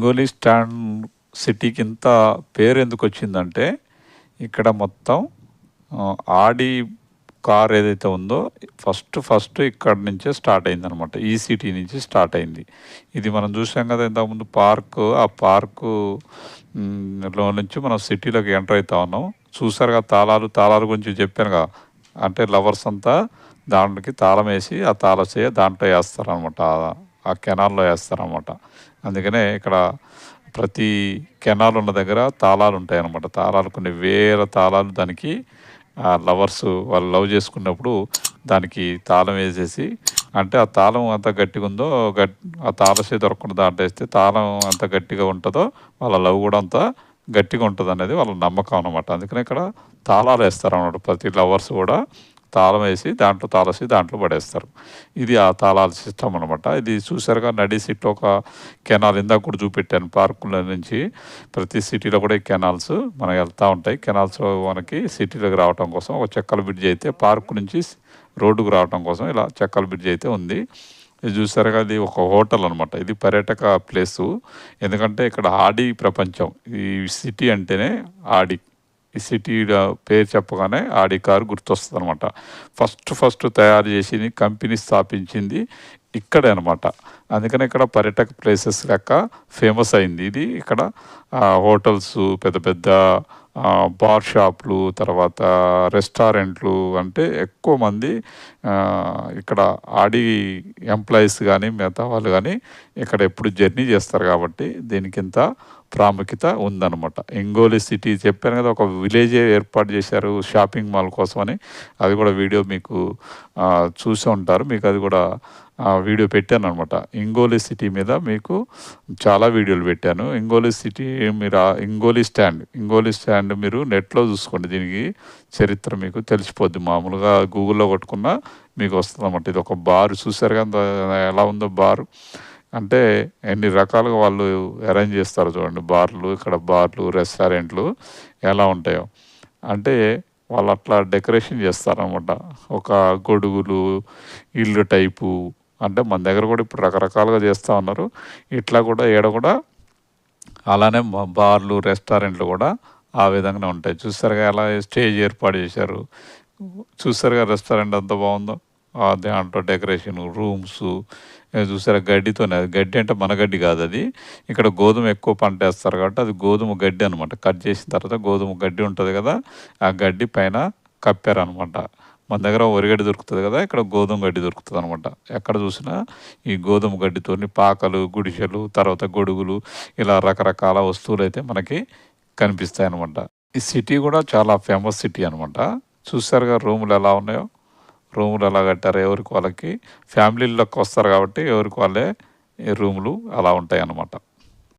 Rangoli stand సిటీకి ఇంత పేరు ఎందుకు వచ్చిందంటే ఇక్కడ మొత్తం ఆడి కార్ ఏదైతే ఉందో ఫస్ట్ ఫస్ట్ ఇక్కడ నుంచే స్టార్ట్ అయింది అనమాట ఈ సిటీ నుంచి స్టార్ట్ అయింది. ఇది మనం చూసాం కదా ఇంతకుముందు పార్క్ ఆ పార్కు లో నుంచి మనం సిటీలోకి ఎంటర్ అవుతా ఉన్నాం. చూసారుగా కదా తాళాలు తాళాల గురించి చెప్పాను కదా. అంటే లవర్స్ అంతా దానికి తాళం వేసి ఆ తాళ చేయ దాంట్లో వేస్తారనమాట. ఆ కెనాల్లో వేస్తారనమాట అందుకనే ఇక్కడ ప్రతి కెనాల్ ఉన్న దగ్గర తాళాలు ఉంటాయి అన్నమాట తాళాలు కొన్ని వేల తాళాలు దానికి ఆ లవర్స్ వాళ్ళు లవ్ చేసుకున్నప్పుడు దానికి తాళం వేసేసి అంటే ఆ తాళం ఎంత గట్టిగా ఉందో గట్ ఆ తాళసే దొరకకుండా దాంట్లో వేస్తే తాళం ఎంత గట్టిగా ఉంటుందో వాళ్ళ లవ్ కూడా అంత గట్టిగా ఉంటుంది అనేది వాళ్ళ నమ్మకం అనమాట అందుకని ఇక్కడ తాళాలు వేస్తారు అన్నమాట ప్రతి లవర్స్ కూడా. తాళం వేసి దాంట్లో తాళసి దాంట్లో పడేస్తారు. ఇది ఆ తాళాల సిస్టమ్ అనమాట ఇది చూసారుగా నడి సిటీలో ఒక కెనాల్ ఇందాక కూడా చూపెట్టాను. పార్కుల నుంచి ప్రతి సిటీలో కూడా ఈ కెనాల్స్ మనకి వెళ్తూ ఉంటాయి. కెనాల్స్ మనకి సిటీలోకి రావడం కోసం ఒక చెక్కల బ్రిడ్జ్ అయితే పార్క్ నుంచి రోడ్డుకు రావడం కోసం ఇలా చెక్కల బ్రిడ్జ్ అయితే ఉంది. ఇది చూసారుగా ఇది ఒక హోటల్ అనమాట ఇది పర్యాటక ప్లేసు. ఎందుకంటే ఇక్కడ ఆడి ప్రపంచం. ఈ సిటీ అంటేనే ఆడి. ఈ సిటీ పేరు చెప్పగానే ఆడి కారు గుర్తొస్తుంది అనమాట ఫస్ట్ ఫస్ట్ తయారు చేసింది కంపెనీ స్థాపించింది ఇక్కడే అనమాట అందుకని ఇక్కడ పర్యాటక ప్లేసెస్ లెక్క ఫేమస్ అయింది. ఇది ఇక్కడ హోటల్స్ పెద్ద పెద్ద బార్ షాప్లు తర్వాత రెస్టారెంట్లు అంటే ఎక్కువ మంది ఇక్కడ ఆడి ఎంప్లాయీస్ కానీ మిగతా వాళ్ళు కానీ ఇక్కడ ఎప్పుడు జర్నీ చేస్తారు కాబట్టి దీనికి ఇంత ప్రాముఖ్యత ఉందన్నమాట. ఇంగోలి సిటీ చెప్పాను కదా ఒక విలేజ్ ఏర్పాటు చేశారు షాపింగ్ మాల్ కోసమని. అది కూడా వీడియో మీకు చూసి ఉంటారు. మీకు అది కూడా వీడియో పెట్టాను అనమాట ఇంగోలి సిటీ మీద మీకు చాలా వీడియోలు పెట్టాను. ఇంగోలి సిటీ మీరు ఇంగోలి స్టాండ్ ఇంగోలి స్టాండ్ మీరు నెట్లో చూసుకోండి. దీనికి చరిత్ర మీకు తెలిసిపోద్ది. మామూలుగా గూగుల్లో కొట్టుకున్నా మీకు వస్తుంది అనమాట ఇది ఒక బారు. చూసారు కదా ఎలా ఉందో బారు. అంటే ఎన్ని రకాలుగా వాళ్ళు అరేంజ్ చేస్తారు చూడండి. బార్లు ఇక్కడ బార్లు రెస్టారెంట్లు ఎలా ఉంటాయో. అంటే వాళ్ళు అట్లా డెకరేషన్ చేస్తారనమాట ఒక గొడుగులు ఇల్లు టైపు అంటే మన దగ్గర కూడా ఇప్పుడు రకరకాలుగా చేస్తూ ఉన్నారు. ఇట్లా కూడా ఈడ కూడా అలానే బార్లు రెస్టారెంట్లు కూడా ఆ విధంగానే ఉంటాయి. చూసారుగా ఎలా స్టేజ్ ఏర్పాటు చేశారు. చూసారుగా రెస్టారెంట్ అంత బాగుందో? దాంట్లో డెకరేషన్ రూమ్స్ చూసారా గడ్డితోనే గడ్డి అంటే మన గడ్డి కాదు అది. ఇక్కడ గోధుమ ఎక్కువ పంట వేస్తారు కాబట్టి అది గోధుమ గడ్డి అనమాట కట్ చేసిన తర్వాత గోధుమ గడ్డి ఉంటుంది కదా ఆ గడ్డి పైన కప్పారనమాట మన దగ్గర వరిగడ్డి దొరుకుతుంది కదా ఇక్కడ గోధుమ గడ్డి దొరుకుతుంది అనమాట. ఎక్కడ చూసినా ఈ గోధుమ గడ్డితోని పాకలు గుడిసెలు తర్వాత గొడుగులు ఇలా రకరకాల వస్తువులు అయితే మనకి కనిపిస్తాయి అనమాట. ఈ సిటీ కూడా చాలా ఫేమస్ సిటీ అనమాట. చూసారుగా రూములు ఎలా ఉన్నాయో? రూములు ఎలా కట్టారు ఎవరికి వాళ్ళకి? ఫ్యామిలీలోకి వస్తారు కాబట్టి ఎవరికి వాళ్ళే రూములు అలా ఉంటాయి అన్నమాట